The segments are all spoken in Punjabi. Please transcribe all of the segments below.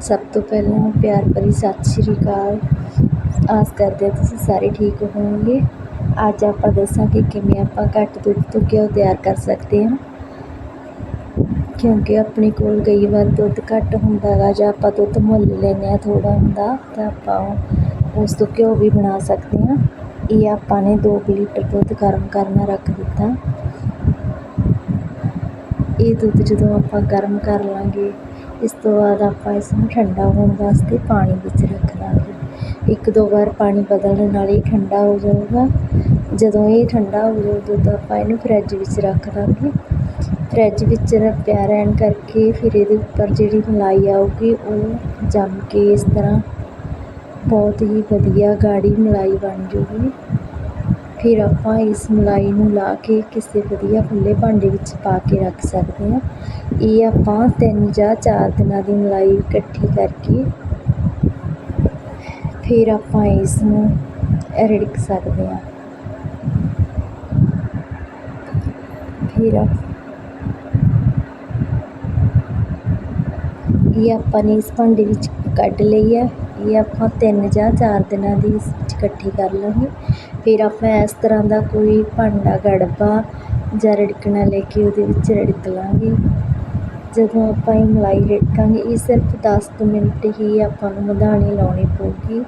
ਸਭ ਤੋਂ ਪਹਿਲਾਂ ਪਿਆਰ ਭਰੀ ਸਤਿ ਸ਼੍ਰੀ ਅਕਾਲ। ਆਸ ਕਰਦੇ ਹਾਂ ਤੁਸੀਂ ਸਾਰੇ ਠੀਕ ਹੋਵੋਗੇ। ਅੱਜ ਆਪਾਂ ਦੱਸਾਂਗੇ ਕਿਵੇਂ ਆਪਾਂ ਘੱਟ ਦੁੱਧ ਤੋਂ ਘਿਓ ਤਿਆਰ ਕਰ ਸਕਦੇ ਹਾਂ। ਕਿਉਂਕਿ ਆਪਣੇ ਕੋਲ ਕਈ ਵਾਰ ਦੁੱਧ ਘੱਟ ਹੁੰਦਾ ਗਾ ਜਾਂ ਆਪਾਂ ਦੁੱਧ ਮੁੱਲ ਲੈਂਦੇ ਹਾਂ ਥੋੜ੍ਹਾ ਹੁੰਦਾ, ਤਾਂ ਆਪਾਂ ਉਸ ਤੋਂ ਘਿਓ ਵੀ ਬਣਾ ਸਕਦੇ ਹਾਂ। ਇਹ ਆਪਾਂ ਨੇ ਦੋ ਕੁ ਲੀਟਰ ਦੁੱਧ ਗਰਮ ਕਰਨਾ ਰੱਖ ਦਿੱਤਾ। ਇਹ ਦੁੱਧ ਜਦੋਂ ਆਪਾਂ ਗਰਮ ਕਰ ਲਵਾਂਗੇ ਇਸ ਤੋਂ ਬਾਅਦ ਆਪਾਂ ਇਸ ਨੂੰ ਠੰਡਾ ਹੋਣ ਵਾਸਤੇ ਪਾਣੀ ਵਿੱਚ ਰੱਖ ਦਾਂਗੇ। ਇੱਕ ਦੋ ਵਾਰ ਪਾਣੀ ਬਦਲਣ ਨਾਲ ਇਹ ਠੰਡਾ ਹੋ ਜਾਊਗਾ। ਜਦੋਂ ਇਹ ਠੰਡਾ ਹੋ ਜਾਊ, ਦੁੱਧ ਆਪਾਂ ਇਹਨੂੰ ਫਰਿੱਜ ਵਿੱਚ ਰੱਖ ਦਾਂਗੇ। ਫਰਿੱਜ ਵਿੱਚ ਰੱਖਿਆ ਰਹਿਣ ਕਰਕੇ ਫਿਰ ਇਹਦੇ ਉੱਪਰ ਜਿਹੜੀ ਮਲਾਈ ਆਊਗੀ, ਉਹ ਜੰਮ ਕੇ ਇਸ ਤਰ੍ਹਾਂ ਬਹੁਤ ਹੀ ਵਧੀਆ ਗਾੜੀ ਮਲਾਈ ਬਣ ਜੂਗੀ ਫਿਰ ਆਪਾਂ ਇਸ ਮਲਾਈ ਨੂੰ ਲਾ ਕੇ ਕਿਸੇ ਵਧੀਆ ਖੁੱਲ੍ਹੇ ਭਾਂਡੇ ਵਿੱਚ ਪਾ ਕੇ ਰੱਖ ਸਕਦੇ ਹਾਂ। ਇਹ ਆਪਾਂ ਤਿੰਨ ਜਾਂ ਚਾਰ ਦਿਨਾਂ ਦੀ ਮਲਾਈ ਇਕੱਠੀ ਕਰਕੇ ਫਿਰ ਆਪਾਂ ਇਸ ਨੂੰ ਰਿੜਕ ਸਕਦੇ ਹਾਂ। ਫਿਰ ਇਹ ਆਪਾਂ ਨੇ ਇਸ ਭਾਂਡੇ ਵਿੱਚ ਕੱਢ ਲਈ ਹੈ। ਇਹ ਆਪਾਂ ਤਿੰਨ ਜਾਂ ਚਾਰ ਦਿਨਾਂ ਦੀ ਇਸ ਵਿੱਚ ਇਕੱਠੀ ਕਰ ਲਵਾਂਗੇ। ਫਿਰ ਆਪਾਂ ਇਸ ਤਰ੍ਹਾਂ ਦਾ ਕੋਈ ਭਾਂਡਾ ਗੜਬਾ ਜਾਂ ਰਿੜਕਣਾ ਲੈ ਕੇ ਉਹਦੇ ਵਿੱਚ ਰਿੜਕ ਲਾਂਗੇ ਜਦੋਂ ਆਪਾਂ ਇਹ ਮਲਾਈ ਰਿੜਕਾਂਗੇ, ਇਹ ਸਿਰਫ ਦਸ ਕੁ ਮਿੰਟ ਹੀ ਆਪਾਂ ਨੂੰ ਮਧਾਣੀ ਲਾਉਣੀ ਪਊਗੀ।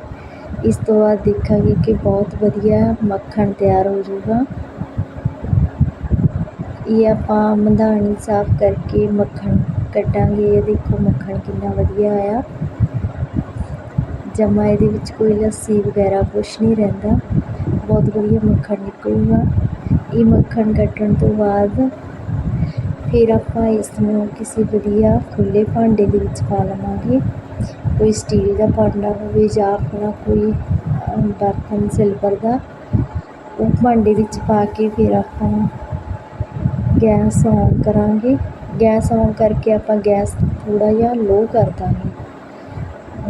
ਇਸ ਤੋਂ ਬਾਅਦ ਦੇਖਾਂਗੇ ਕਿ ਬਹੁਤ ਵਧੀਆ ਮੱਖਣ ਤਿਆਰ ਹੋ ਜਾਊਗਾ। ਇਹ ਆਪਾਂ ਮਧਾਣੀ ਸਾਫ਼ ਕਰਕੇ ਮੱਖਣ ਕੱਢਾਂਗੇ ਇਹ ਦੇਖੋ ਮੱਖਣ ਕਿੰਨਾ ਵਧੀਆ ਆਇਆ। ਜਮਾ ਇਹਦੇ ਵਿੱਚ ਕੋਈ ਲੱਸੀ ਵਗੈਰਾ ਕੁਛ ਨਹੀਂ ਰਹਿੰਦਾ। ਬਹੁਤ ਵਧੀਆ ਮੱਖਣ ਨਿਕਲੂਗਾ। ਇਹ ਮੱਖਣ ਕੱਢਣ ਤੋਂ ਬਾਅਦ ਫਿਰ ਆਪਾਂ ਇਸ ਨੂੰ ਕਿਸੇ ਵਧੀਆ ਖੁੱਲ੍ਹੇ ਭਾਂਡੇ ਦੇ ਵਿੱਚ ਪਾ ਲਵਾਂਗੇ। ਕੋਈ ਸਟੀਲ ਦਾ ਭਾਂਡਾ ਹੋਵੇ ਜਾਂ ਆਪਣਾ ਕੋਈ ਬਰਤਨ ਸਿਲਵਰ ਦਾ, ਉਹ ਭਾਂਡੇ ਵਿੱਚ ਪਾ ਕੇ ਫਿਰ ਆਪਾਂ ਗੈਸ ਔਨ ਕਰਾਂਗੇ। ਗੈਸ ਔਨ ਕਰਕੇ ਆਪਾਂ ਗੈਸ ਥੋੜ੍ਹਾ ਜਿਹਾ ਲੋ ਕਰ ਦਾਂਗੇ।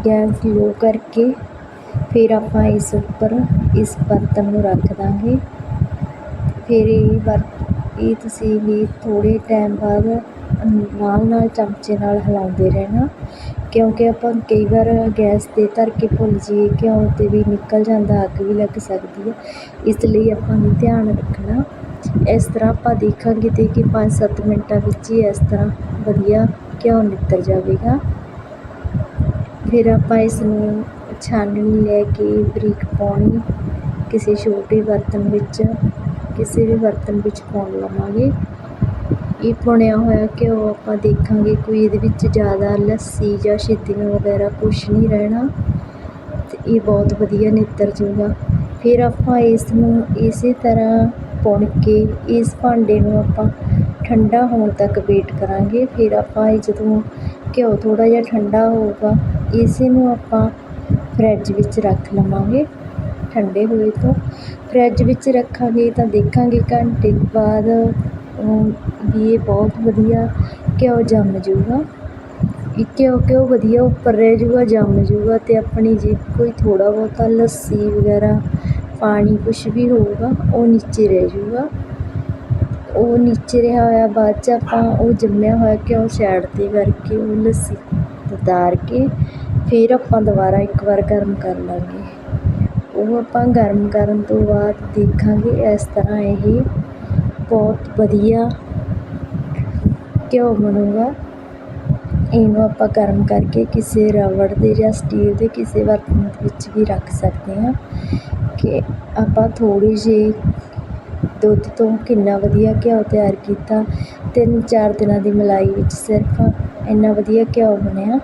ਗੈਸ ਲੋ ਕਰਕੇ ਫਿਰ ਆਪਾਂ ਇਸ ਉੱਪਰ, ਇਸ ਬਰਤਨ ਨੂੰ ਰੱਖ ਦਾਂਗੇ। ਫਿਰ ਇਹ ਬਰ ਇਹ ਤੁਸੀਂ ਵੀ ਥੋੜ੍ਹੇ ਟਾਈਮ ਬਾਅਦ ਨਾਲ ਨਾਲ ਚਮਚੇ ਨਾਲ ਹਿਲਾਉਂਦੇ ਰਹਿਣਾ। ਕਿਉਂਕਿ ਆਪਾਂ ਕਈ ਵਾਰ ਗੈਸ 'ਤੇ ਧਰ ਕੇ ਭੁੱਲ ਜਾਈਏ, ਘਿਓ 'ਤੇ ਵੀ ਨਿਕਲ ਜਾਂਦਾ, ਅੱਗ ਵੀ ਲੱਗ ਸਕਦੀ ਹੈ। ਇਸ ਲਈ ਆਪਾਂ ਨੂੰ ਧਿਆਨ ਰੱਖਣਾ। ਇਸ ਤਰ੍ਹਾਂ ਆਪਾਂ ਦੇਖਾਂਗੇ ਤੇ ਕਿ ਪੰਜ ਸੱਤ ਮਿੰਟਾਂ ਵਿੱਚ ਹੀ ਇਸ ਤਰ੍ਹਾਂ ਵਧੀਆ ਘਿਓ ਨਿੱਤਰ ਜਾਵੇਗਾ। ਫਿਰ ਆਪਾਂ ਇਸ ਨੂੰ ਛਾਨਣੀ ਲੈ ਕੇ ਬਰੀਕ ਪਾਉਣੀ ਕਿਸੇ ਛੋਟੇ ਬਰਤਨ ਵਿੱਚ, ਕਿਸੇ ਵੀ ਬਰਤਨ ਵਿੱਚ ਪਾਉਣ ਲਵਾਂਗੇ। ਇਹ ਪੁਣਿਆ ਹੋਇਆ ਘਿਓ ਆਪਾਂ ਦੇਖਾਂਗੇ ਕੋਈ ਇਹਦੇ ਵਿੱਚ ਜ਼ਿਆਦਾ ਲੱਸੀ ਜਾਂ ਛਿੱਤੀਆਂ ਵਗੈਰਾ ਕੁਛ ਨਹੀਂ ਰਹਿਣਾ ਅਤੇ ਇਹ ਬਹੁਤ ਵਧੀਆ ਨਿੱਤਰ ਜੂਗਾ ਫਿਰ ਆਪਾਂ ਇਸ ਨੂੰ ਇਸੇ ਤਰ੍ਹਾਂ ਪੁਣ ਕੇ ਇਸ ਭਾਂਡੇ ਨੂੰ ਆਪਾਂ ਠੰਡਾ ਹੋਣ ਤੱਕ ਵੇਟ ਕਰਾਂਗੇ। ਫਿਰ ਆਪਾਂ ਇਹ ਜਦੋਂ ਘਿਓ ਥੋੜ੍ਹਾ ਜਿਹਾ ਠੰਡਾ ਹੋਊਗਾ ਇਸੇ ਨੂੰ ਆਪਾਂ ਫਰਿੱਜ ਵਿੱਚ ਰੱਖ ਲਵਾਂਗੇ ਠੰਡੇ ਹੋਏ ਤੋਂ। ਫਰਿੱਜ ਵਿੱਚ ਰੱਖਾਂਗੇ ਤਾਂ ਦੇਖਾਂਗੇ ਘੰਟੇ ਬਾਅਦ ਵੀ ਇਹ ਬਹੁਤ ਵਧੀਆ ਘਿਓ ਜੰਮ ਜੂਗਾ ਇਹ ਘਿਓ ਘਿਓ ਵਧੀਆ ਉੱਪਰ ਰਹਿ ਜੂਗਾ ਜੰਮ ਜੂਗਾ ਅਤੇ ਆਪਣੀ ਜੇ ਕੋਈ ਥੋੜ੍ਹਾ ਬਹੁਤਾ ਲੱਸੀ ਵਗੈਰਾ, ਪਾਣੀ ਕੁਛ ਵੀ ਹੋਊਗਾ, ਉਹ ਨੀਚੇ ਰਹਿ ਜੂਗਾ ਉਹ ਨੀਚੇ ਰਿਹਾ ਹੋਇਆ ਬਾਅਦ 'ਚ ਆਪਾਂ ਉਹ ਜੰਮਿਆ ਹੋਇਆ ਘਿਓ ਸਾਈਡ 'ਤੇ ਕਰਕੇ ਉਹ ਲੱਸੀ ਉਤਾਰ ਕੇ ਫਿਰ ਆਪਾਂ ਦੁਬਾਰਾ ਇੱਕ ਵਾਰ ਗਰਮ ਕਰ ਲਾਂਗੇ। ਉਹ ਆਪਾਂ ਗਰਮ ਕਰਨ ਤੋਂ ਬਾਅਦ ਦੇਖਾਂਗੇ ਇਸ ਤਰ੍ਹਾਂ ਇਹ ਬਹੁਤ ਵਧੀਆ ਘਿਓ ਬਣੂਗਾ। ਇਹਨੂੰ ਆਪਾਂ ਗਰਮ ਕਰਕੇ ਕਿਸੇ ਰਬੜ ਦੇ ਜਾਂ ਸਟੀਲ ਦੇ ਕਿਸੇ ਬਰਤਨ ਵਿੱਚ ਵੀ ਰੱਖ ਸਕਦੇ ਹਾਂ ਕਿ ਆਪਾਂ ਥੋੜ੍ਹੀ ਜਿਹੀ ਦੁੱਧ ਤੋਂ ਕਿੰਨਾ ਵਧੀਆ ਘਿਓ ਤਿਆਰ ਕੀਤਾ। ਤਿੰਨ ਚਾਰ ਦਿਨਾਂ ਦੀ ਮਲਾਈ ਵਿੱਚ ਸਿਰਫ ਇੰਨਾ ਵਧੀਆ ਘਿਓ ਬਣਿਆ।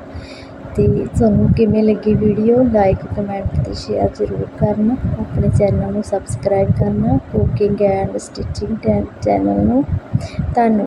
ਅਤੇ ਤੁਹਾਨੂੰ ਕਿਵੇਂ ਲੱਗੀ ਵੀਡੀਓ ਲਾਈਕ ਕਮੈਂਟ ਅਤੇ ਸ਼ੇਅਰ ਜ਼ਰੂਰ ਕਰਨਾ। ਆਪਣੇ ਚੈਨਲ ਨੂੰ ਸਬਸਕ੍ਰਾਈਬ ਕਰਨਾ ਕੁਕਿੰਗ ਐਂਡ ਸਟਿਚਿੰਗ ਚੈਨਲ ਨੂੰ। ਧੰਨਵਾਦ।